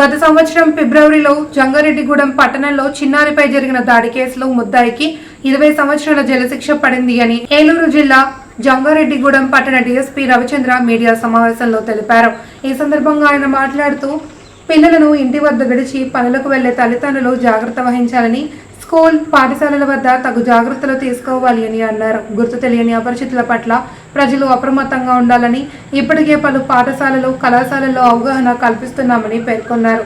గత సంవత్సరం ఫిబ్రవరిలో జంగారెడ్డిగూడెం పట్టణంలో చిన్నారిపై జరిగిన దాడి కేసులో ముద్దాయికి ఇరవై సంవత్సరాల జైలుశిక్ష పడింది అని ఏలూరు జిల్లా జంగారెడ్డిగూడెం పట్టణ డీఎస్పీ రవిచంద్ర మీడియా సమావేశంలో తెలిపారు. ఈ సందర్భంగా ఆయన మాట్లాడుతూ పిల్లలను ఇంటి వద్ద విడిచి పనులకు వెళ్ళే తల్లిదండ్రులు జాగ్రత్త వహించాలని స్కూల్ పాఠశాలల వద్ద తగు జాగ్రత్తలు తీసుకోవాలి అని అన్నారు. గుర్తు తెలియని అపరిచితుల పట్ల ప్రజలు అప్రమత్తంగా ఉండాలని ఇప్పటికే పలు పాఠశాలలు కళాశాలల్లో అవగాహన కల్పిస్తున్నామని పేర్కొన్నారు.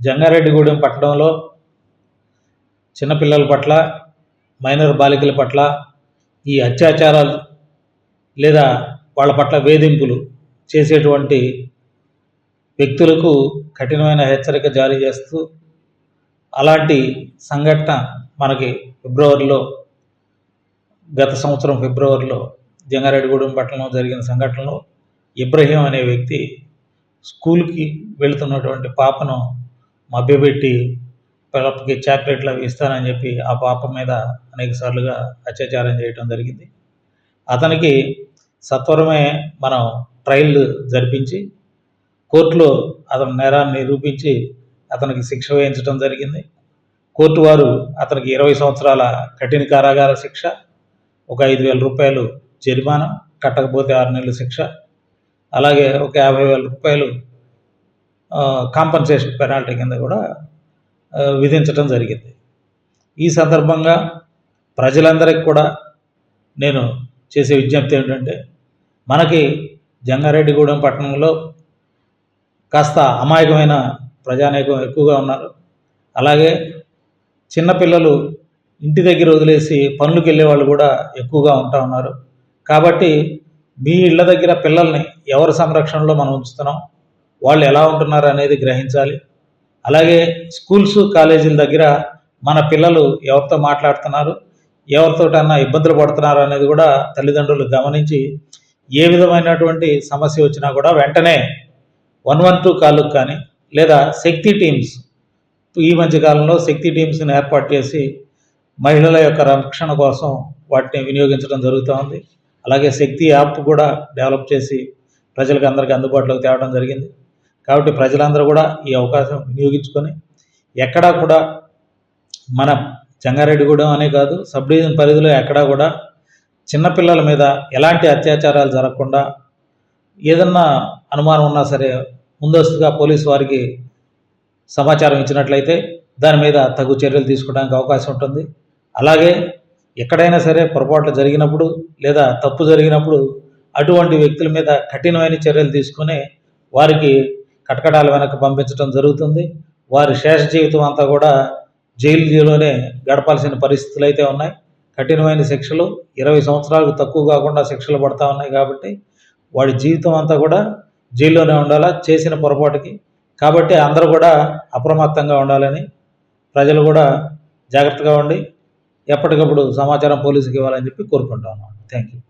జంగారెడ్డిగూడెం పట్టణంలో చిన్నపిల్లల పట్ల మైనర్ బాలికల పట్ల ఈ అత్యాచారాలు లేదా వాళ్ళ పట్ల వేధింపులు చేసేటువంటి వ్యక్తులకు కఠినమైన హెచ్చరిక జారీ చేస్తూ అలాంటి సంఘటన మనకి ఫిబ్రవరిలో గత సంవత్సరం ఫిబ్రవరిలో జంగారెడ్డిగూడెం పట్టణంలో జరిగిన సంఘటనలో ఇబ్రహీం అనే వ్యక్తి స్కూల్కి వెళుతున్నటువంటి పాపను మభ్యపెట్టి పిల్లలకి చాక్లెట్లు అవి ఇస్తానని చెప్పి ఆ పాప మీద అనేక సార్లుగా అత్యాచారం చేయడం జరిగింది. అతనికి సత్వరమే మనం ట్రయల్ జరిపించి కోర్టులో అతని నేరాన్ని నిరూపించి అతనికి శిక్ష వేయించడం జరిగింది. కోర్టు వారు అతనికి ఇరవై సంవత్సరాల కఠిన కారాగార శిక్ష ఒక ఐదు వేల రూపాయలు జరిమానా కట్టకపోతే ఆరు నెలల శిక్ష అలాగే ఒక యాభై వేల రూపాయలు కాంపన్సేషన్ పెనాల్టీ కింద కూడా విధించటం విధించడం జరిగింది. ఈ సందర్భంగా ప్రజలందరికీ కూడా నేను చేసే విజ్ఞప్తి ఏంటంటే మనకి జంగారెడ్డిగూడెం పట్టణంలో కాస్త అమాయకమైన ప్రజానేకం ఎక్కువగా ఉన్నారు. అలాగే చిన్నపిల్లలు ఇంటి దగ్గర వదిలేసి పనులకు వెళ్ళే వాళ్ళు కూడా ఎక్కువగా ఉంటా ఉన్నారు. కాబట్టి మీ ఇళ్ళ దగ్గర పిల్లల్ని ఎవరి సంరక్షణలో మనం ఉంచుతున్నాం? వాళ్ళు ఎలా ఉంటున్నారు అనేది గ్రహించాలి. అలాగే స్కూల్స్ కాలేజీల దగ్గర మన పిల్లలు ఎవరితో మాట్లాడుతున్నారు? ఎవరితోటన్నా ఇబ్బందులు పడుతున్నారు అనేది కూడా తల్లిదండ్రులు గమనించి ఏ విధమైనటువంటి సమస్య వచ్చినా కూడా వెంటనే వన్ వన్ టూ కాలుకు కానీ లేదా శక్తి టీమ్స్. ఈ మధ్య కాలంలో శక్తి టీమ్స్ని ఏర్పాటు చేసి మహిళల యొక్క రక్షణ కోసం వాటిని వినియోగించడం జరుగుతూ ఉంది. అలాగే శక్తి యాప్ కూడా డెవలప్ చేసి ప్రజలకు అందరికీ అందుబాటులోకి తేవడం జరిగింది. కాబట్టి ప్రజలందరూ కూడా ఈ అవకాశం వినియోగించుకొని ఎక్కడా కూడా మన జంగారెడ్డిగూడెం అనే కాదు సబ్ డివిజన్ పరిధిలో ఎక్కడా కూడా చిన్నపిల్లల మీద ఎలాంటి అత్యాచారాలు జరగకుండా ఏదన్నా అనుమానం ఉన్నా సరే ముందస్తుగా పోలీసు వారికి సమాచారం ఇచ్చినట్లయితే దాని మీద తగు చర్యలు తీసుకోవడానికి అవకాశం ఉంటుంది. అలాగే ఎక్కడైనా సరే పొరపాట్లు జరిగినప్పుడు లేదా తప్పు జరిగినప్పుడు అటువంటి వ్యక్తుల మీద కఠినమైన చర్యలు తీసుకొని వారికి కటకటాల వెనక్కి పంపించడం జరుగుతుంది. వారి శేష జీవితం అంతా కూడా జైలులోనే గడపాల్సిన పరిస్థితులు అయితే ఉన్నాయి. కఠినమైన శిక్షలు ఇరవై సంవత్సరాలకు తక్కువ కాకుండా శిక్షలు పడతా ఉన్నాయి కాబట్టి వాడి జీవితం అంతా కూడా జైల్లోనే ఉండాలా? చేసిన పొరపాటుకి. కాబట్టి అందరూ కూడా అప్రమత్తంగా ఉండాలని ప్రజలు కూడా జాగ్రత్తగా ఉండి ఎప్పటికప్పుడు సమాచారం పోలీసుకి ఇవ్వాలని చెప్పి కోరుకుంటా ఉన్నాను థ్యాంక్ యూ